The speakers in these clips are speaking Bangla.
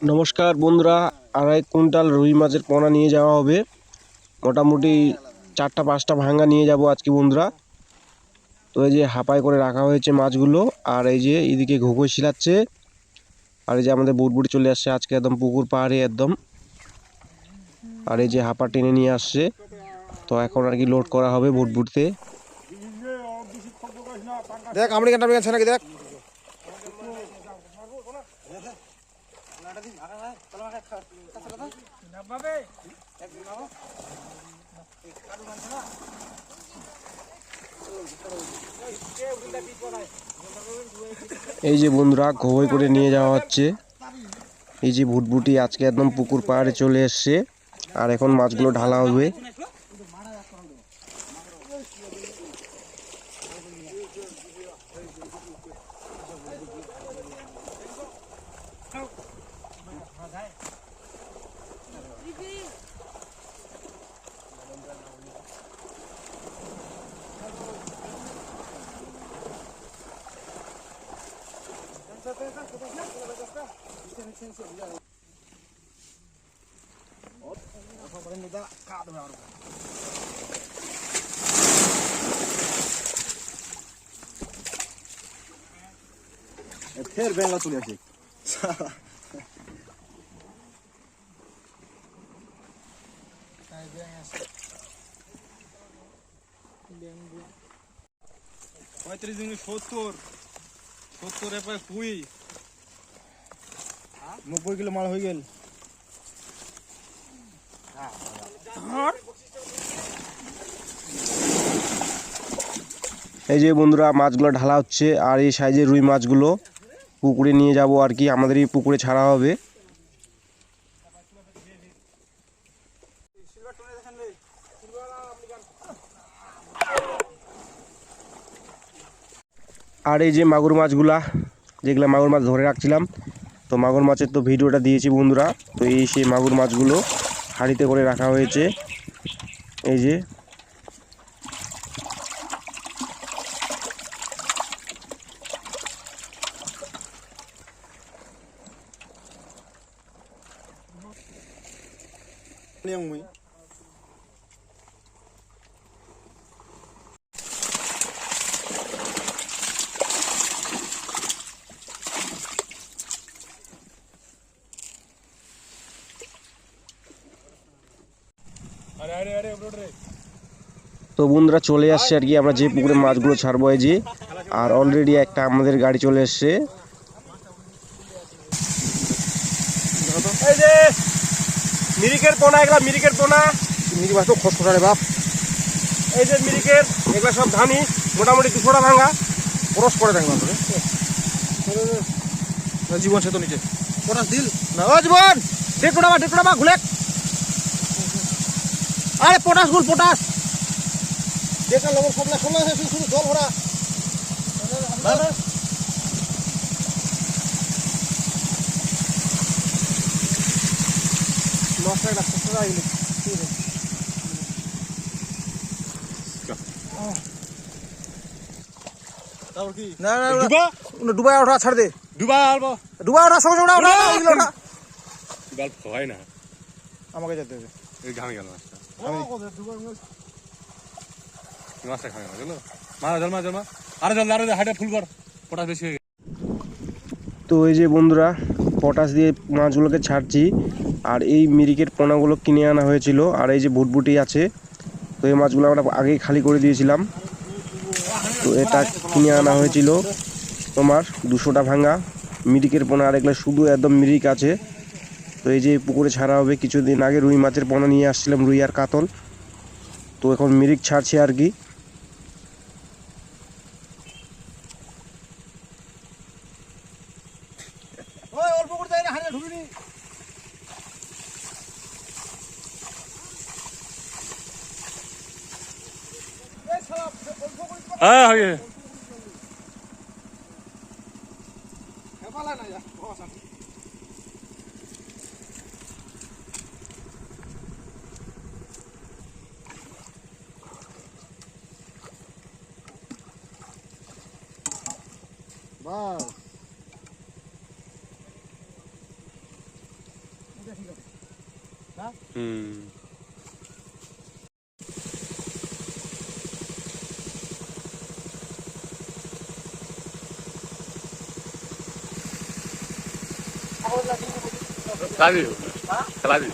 নমস্কার বন্ধুরা, আড়াই কুইন্টাল রুই মাছের পোনা নিয়ে যাওয়া হবে। মোটামুটি চারটা, পাঁচটা ভাঙ্গা নিয়ে যাব আজকে বন্ধুরা। তো এই যে হাঁপাই করে রাখা হয়েছে মাছগুলো, আর এই যে এদিকে ঘুঘো শিলাচ্ছে, আর এই যে আমাদের বুটবুটি চলে আসছে আজকে একদম পুকুর পাহাড়ে একদম। আর এই যে হাঁপা টেনে নিয়ে আসছে, তো এখন আর কি লোড করা হবে বুটবুটিতে দেখ আমেরিকান নাকি, দেখ। এই যে বন্ধুরা খবর করে নিয়ে যাওয়া হচ্ছে। এই যে ভুটভুটি আজকে একদম পুকুর পাহাড়ে চলে এসছে। আর এখন মাছগুলো ঢালা হবে। muda kacdu yaaru Ter benla tuliyasik. Ay ben Poi 370 70 é para fui. নব্বই কিলো মাল হয়ে গেল। এই যে বন্ধুরা, মাছগুলো ঢালা হচ্ছে, আর এই সাইজের রুই মাছগুলো পুকুরে নিয়ে যাব আর কি আমাদের এই পুকুরে ছাড়া হবে। আর এই যে মাগুর মাছগুলা, যেগুলো মাগুর মাছ ধরে রাখছিলাম তো মাগুর মাছের তো ভিডিওটা দিয়েছি বন্ধুরা। তো এই সেই মাগুর মাছগুলো হাঁড়িতে করে রাখা হয়েছে। এই যে। নিয়ম মুই আরে আরে আরে উঠো রে তো বন্ধুরা চলে আসছে আর কি আমরা যে পুকুরে মাছগুলো ছাড়বো এই যে আর অলরেডি একটা আমাদের গাড়ি চলে এসছে। এই যে মিরিকের পোনা এগুলা মিরিকের পোনা। বাস তো খসখসা রে বাপ। এই যে মিরিকের এগুলা সব ধানি মোটামুটি দুশোটা ভাঙা। ক্রস করে দেখ মাত্র জীবন সে তো নিচে দিল। না জীবন! দেড় কোটা বা দেড় কোটা বা ঘুলে আরে পটাশ গুল পটাশ। যেটা লবণ সবলা সবলা শুধু শুধু জল ভরা। ডুবাই ওঠা ছাড় দে। ডুবাই ওঠা সঙ্গে ওঠা ওঠা আমাকে যেতে হবে এই ঘামে গেল মাছটা। মাছটা ঘামে গেল মারা জল মারা জল মা। আরে জল আরে হাইটা ফুল কর। পটাশ বেশি হয়ে তো এই যে বন্ধুরা পটাশ দিয়ে মাছগুলোকে ছাড়ছি আর এই মিরিকের পোনাগুলো কিনে আনা হয়েছিল আর এই যে ভুটভুটি আছে তো এই মাছগুলো আমরা আগেই খালি করে দিয়েছিলাম। তো এটা কিনে আনা হয়েছিল তোমার দুশোটা ভাঙা। মিরিকের পোনা আর এগুলো শুধু একদম মিরিক আছে। তো এই যে পুকুরে ছাড়া হবে কিছুদিন আগে রুই মাছের পোনা নিয়ে আসছিলাম রুই আর কাতল। তো এখন মিরিক ছাড়ছে আর কি। হ্যাঁ হয়ে না बस हम्म चला दी चला दी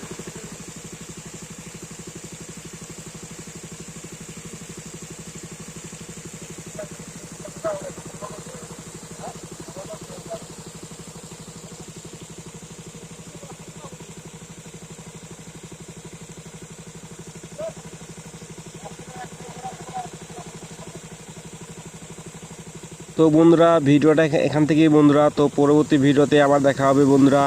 তো বন্ধুরা ভিডিওটা এখা- এখান থেকেই বন্ধুরা তো পরবর্তী ভিডিওতে আবার দেখা হবে বন্ধুরা।